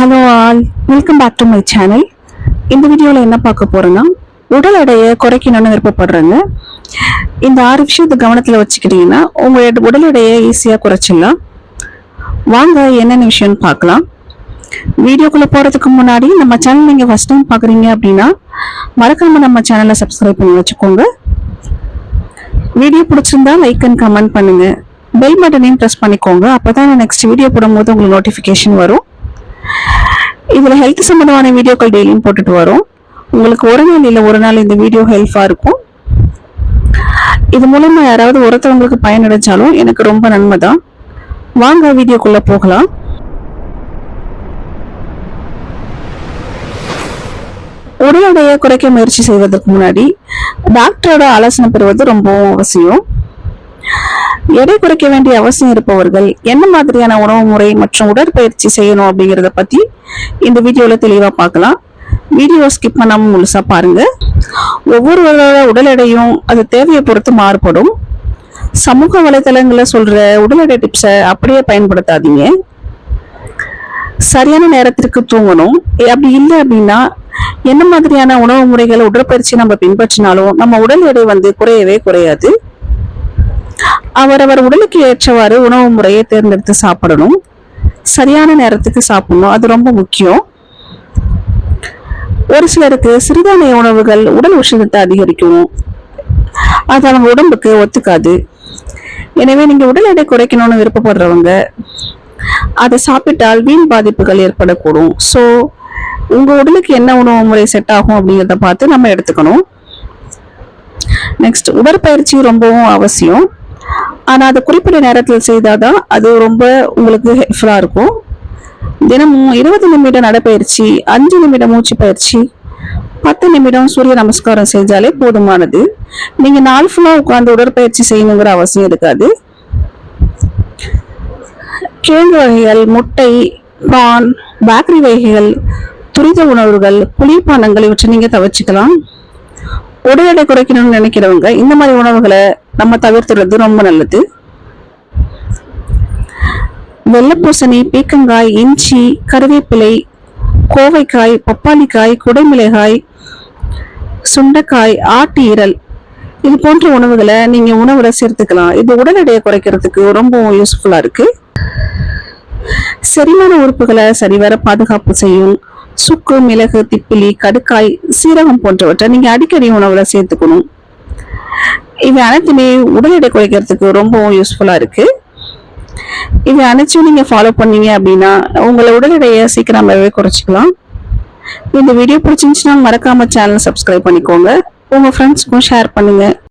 Hello all welcome back to my channel இந்த வீடியோவில் என்ன பார்க்க போகிறேன்னா உடல் எடையை குறைக்கணும்னு விருப்பப்படுறேங்க. இந்த ஆறு விஷயத்தை கவனத்தில் வச்சுக்கிட்டீங்கன்னா உங்களோட உடல் எடையை ஈஸியாக குறைச்சிடலாம். வாங்க என்னென்ன விஷயம்னு பார்க்கலாம். வீடியோக்குள்ளே போகிறதுக்கு முன்னாடி நம்ம சேனல் நீங்கள் ஃபஸ்ட் டைம் பார்க்குறீங்க அப்படின்னா மறக்காமல் நம்ம சேனலை சப்ஸ்கிரைப் பண்ணி வச்சுக்கோங்க. வீடியோ பிடிச்சிருந்தா லைக் அண்ட் கமெண்ட் பண்ணுங்கள் பெல் பட்டனையும் ப்ரெஸ் பண்ணிக்கோங்க. அப்போ தான் நெக்ஸ்ட் வீடியோ போடும்போது உங்களுக்கு நோட்டிஃபிகேஷன் வரும். இதில் ஹெல்த் சம்மந்தமான வீடியோக்கள் டெய்லியும் போட்டுட்டு வரும். உங்களுக்கு ஒரு நாள் இல்லை ஒரு நாள் இந்த வீடியோ ஹெல்ப்பாக இருக்கும். இது மூலமாக யாராவது ஒருத்தவங்களுக்கு பயனடைஞ்சாலும் எனக்கு ரொம்ப நன்மை தான் வாங்க வீடியோக்குள்ளே போகலாம். உடல் எடையை குறைக்க முயற்சி செய்வதற்கு முன்னாடி டாக்டரோட ஆலோசனை பெறுவது ரொம்பவும் அவசியம். எடை குறைக்க வேண்டிய அவசியம் இருப்பவர்கள் என்ன மாதிரியான உணவு முறை மற்றும் உடற்பயிற்சி செய்யணும் அப்படிங்கிறத பத்தி இந்த வீடியோல தெளிவா பார்க்கலாம். வீடியோ ஸ்கிப் பண்ணாம முழுசா பாருங்க. ஒவ்வொருவரோட உடல் எடையும் அது தேவையை பொறுத்து மாறுபடும். சமூக வலைதளங்கள்ல சொல்ற உடல் எடை டிப்ஸை அப்படியே பயன்படுத்தாதீங்க. சரியான நேரத்திற்கு தூங்கணும். ஏ- அப்படி இல்லை அப்படின்னா என்ன மாதிரியான உணவு முறைகள் உடற்பயிற்சி நம்ம பின்பற்றினாலும் நம்ம உடல் எடை வந்து குறையவே குறையாது. அவரவர் உடலுக்கு ஏற்றவாறு உணவு முறையை தேர்ந்தெடுத்து சாப்பிடணும். சரியான நேரத்துக்கு சாப்பிடணும். அது ரொம்ப முக்கியம். ஒரு சிலருக்கு சிறுதானிய உணவுகள் உடல் உஷ்ணத்தை அதிகரிக்கும். அது அவங்க உடம்புக்கு ஒத்துக்காது. எனவே நீங்க உடல் எடை குறைக்கணும்னு விருப்பப்படுறவங்க அதை சாப்பிட்டால் வீண் பாதிப்புகள் ஏற்படக்கூடும். ஸோ உங்க உடலுக்கு என்ன உணவு முறை செட் ஆகும் அப்படிங்கிறத பார்த்து நம்ம எடுத்துக்கணும். நெக்ஸ்ட் உடற்பயிற்சி ரொம்பவும் அவசியம். ஆனால் அதை குறிப்பிட்ட நேரத்தில் செய்தால் தான் அது ரொம்ப உங்களுக்கு ஹெல்ப்ஃபுல்லாக இருக்கும். தினமும் இருபது நிமிடம் நடைப்பயிற்சி அஞ்சு நிமிடம் மூச்சு பயிற்சி பத்து நிமிடம் சூரிய நமஸ்காரம் செஞ்சாலே போதுமானது. நீங்கள் நாள் ஃபுல்லாக உட்காந்து உடற்பயிற்சி செய்யணுங்கிற அவசியம் இருக்காது. கிழங்கு வகைகள் முட்டை பான் பேக்கரி வகைகள் துரித உணவுகள் குளிர்பானங்கள் இவற்றை நீங்கள் தவிர்த்துக்கலாம். உடல் எடை குறைக்கணும்னு நினைக்கிறவங்க இந்த மாதிரி உணவுகளை நம்ம தவிர்த்துறது ரொம்ப நல்லது. வெள்ளைப்பூசணி பீக்கங்காய் இஞ்சி கருவேப்பிலை கோவைக்காய் பப்பாளிக்காய் குடைமிளகாய் சுண்டைக்காய் ஆட்டு ஈரல் இது போன்ற உணவுகளை நீங்க உணவுல சேர்த்துக்கலாம். இது உடல் எடையை குறைக்கிறதுக்கு ரொம்ப யூஸ்ஃபுல்லா இருக்கு. செரிமான உறுப்புகளை சரிவர பாதுகாப்பு செய்யும். சுக்கு மிளகு திப்பிலி கடுக்காய் சீரகம் போன்றவற்றை நீங்க அடிக்கடி உணவுல சேர்த்துக்கணும். இவை அனைத்துமே உடல் எடை குறைக்கிறதுக்கு ரொம்பவும் யூஸ்ஃபுல்லா இருக்கு. இவை அனைத்தும் நீங்க ஃபாலோ பண்ணீங்க அப்படின்னா உங்களை உடல் எடையை சீக்கிரமாகவே குறைச்சிக்கலாம். இந்த வீடியோ பிடிச்சிருந்துச்சுன்னா மறக்காம சேனல் சப்ஸ்கிரைப் பண்ணிக்கோங்க. உங்க ஃப்ரெண்ட்ஸ்க்கும் ஷேர் பண்ணுங்க.